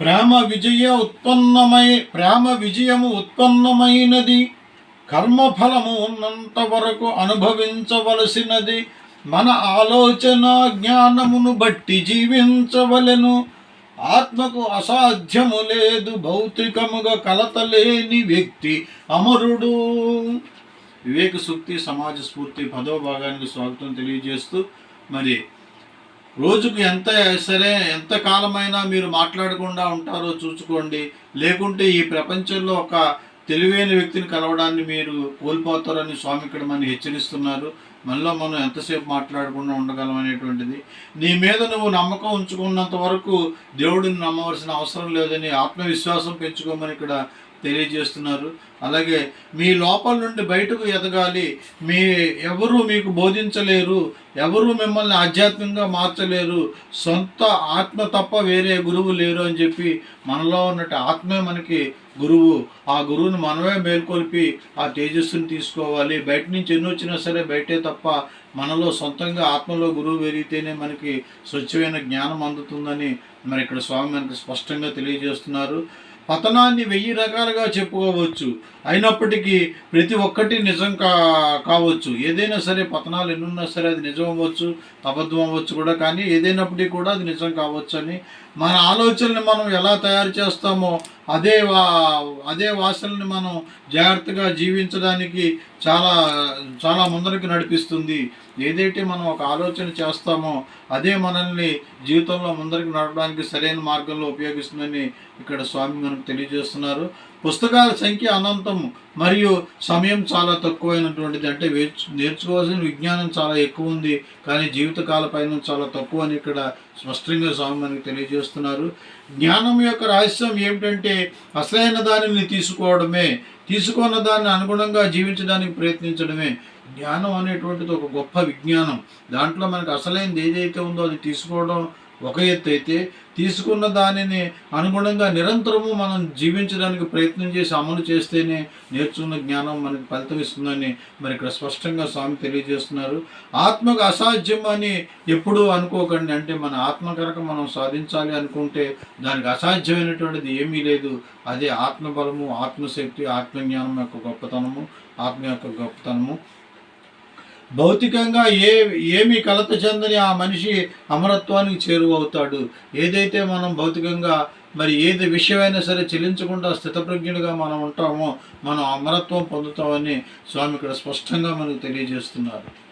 ప్రేమ విజయ ఉత్పన్నమై ప్రేమ విజయము ఉత్పన్నమైనది. కర్మఫలము ఉన్నంత వరకు అనుభవించవలసినది. మన ఆలోచన జ్ఞానమును బట్టి జీవించవలెను. ఆత్మకు అసాధ్యము లేదు భౌతికముగా కలతలేని వ్యక్తి అమరుడు. వివేక సూక్తి సమాజ స్ఫూర్తి పదవ భాగానికి స్వాగతం తెలియజేస్తూ మరి రోజుకు ఎంత సరే ఎంత కాలమైనా మీరు మాట్లాడకుండా ఉంటారో చూసుకోండి. లేకుంటే ఈ ప్రపంచంలో ఒక తెలివైన వ్యక్తిని కలవడాన్ని మీరు కోల్పోతారని స్వామి ఇక్కడ మనం హెచ్చరిస్తున్నారు. మనలో మనం ఎంతసేపు మాట్లాడకుండా ఉండగలం అనేటువంటిది. నీ మీద నువ్వు నమ్మకం ఉంచుకున్నంత వరకు దేవుడిని నమ్మవలసిన అవసరం లేదని ఆత్మవిశ్వాసం పెంచుకోమని ఇక్కడ తెలియజేస్తున్నారు. అలాగే మీ లోపల నుండి బయటకు ఎదగాలి. మీ ఎవరు మీకు బోధించలేరు. ఎవరు మిమ్మల్ని ఆధ్యాత్మికంగా మార్చలేరు. సొంత ఆత్మ తప్ప వేరే గురువు లేరు అని చెప్పి మనలో ఉన్నట్టు ఆత్మే మనకి గురువు. ఆ గురువుని మనమే మేల్కొల్పి ఆ తేజస్సుని తీసుకోవాలి. బయట నుంచి ఎన్ని వచ్చినా సరే బయటే తప్ప మనలో సొంతంగా ఆత్మలో గురువు పెరిగితేనే మనకి స్వచ్ఛమైన జ్ఞానం అందుతుందని మరి ఇక్కడ స్వామి మనకి స్పష్టంగా తెలియజేస్తున్నారు. పతనాన్ని వెయ్యి రకాలుగా చెప్పుకోవచ్చు. అయినప్పటికీ ప్రతి ఒక్కటి నిజం కా కావచ్చు. ఏదైనా సరే పతనాలు ఎన్నున్నా సరే అది నిజం అవ్వచ్చు అబద్ధం అవ్వచ్చు కూడా. కానీ ఏదైనప్పటికీ కూడా అది నిజం కావచ్చు అని మన ఆలోచనని మనం ఎలా తయారు చేస్తామో అదే వా అదే వాసనని మనం జాగ్రత్తగా జీవించడానికి చాలా చాలా ముందరికి నడిపిస్తుంది. ఏదైతే మనం ఒక ఆలోచన చేస్తామో అదే మనల్ని జీవితంలో ముందరికి నడపడానికి సరైన మార్గంలో ఉపయోగిస్తుందని ఇక్కడ స్వామి మనకు తెలియజేస్తున్నారు. పుస్తకాల సంఖ్య అనంతం మరియు సమయం చాలా తక్కువైనటువంటిది. అంటే నేర్చుకోవాల్సిన విజ్ఞానం చాలా ఎక్కువ ఉంది. కానీ జీవితకాల పైన చాలా తక్కువ అని ఇక్కడ స్పష్టంగా స్వామి మనకి తెలియజేస్తున్నారు. జ్ఞానం యొక్క రహస్యం ఏమిటంటే అసలైన దానిని తీసుకోవడమే. తీసుకున్న దాన్ని అనుగుణంగా జీవించడానికి ప్రయత్నించడమే. జ్ఞానం అనేటువంటిది ఒక గొప్ప విజ్ఞానం. దాంట్లో మనకు అసలైనది ఏదైతే ఉందో అది తీసుకోవడం ఒక ఎత్తు అయితే తీసుకున్న దానిని అనుగుణంగా నిరంతరము మనం జీవించడానికి ప్రయత్నం చేసి అమలు చేస్తేనే నేర్చుకున్న జ్ఞానం మనకి ఫలితం ఇస్తుందని మరి ఇక్కడ స్పష్టంగా స్వామి తెలియజేస్తున్నారు. ఆత్మకు అసాధ్యం అని ఎప్పుడూ అనుకోకండి. అంటే మన ఆత్మ కనుక మనం సాధించాలి అనుకుంటే దానికి అసాధ్యమైనటువంటిది ఏమీ లేదు. అదే ఆత్మబలము ఆత్మశక్తి ఆత్మజ్ఞానం యొక్క గొప్పతనము ఆత్మ యొక్క గొప్పతనము. భౌతికంగా ఏ ఏమి కలత చెందని ఆ మనిషి అమరత్వానికి చేరువవుతాడు. ఏదైతే మనం భౌతికంగా మరి ఏది విషయమైనా సరే చెల్లించకుండా స్థితప్రజ్ఞుడిగా మనం ఉంటామో మనం అమరత్వం పొందుతామని స్వామి ఇక్కడ స్పష్టంగా మనకు తెలియజేస్తున్నారు.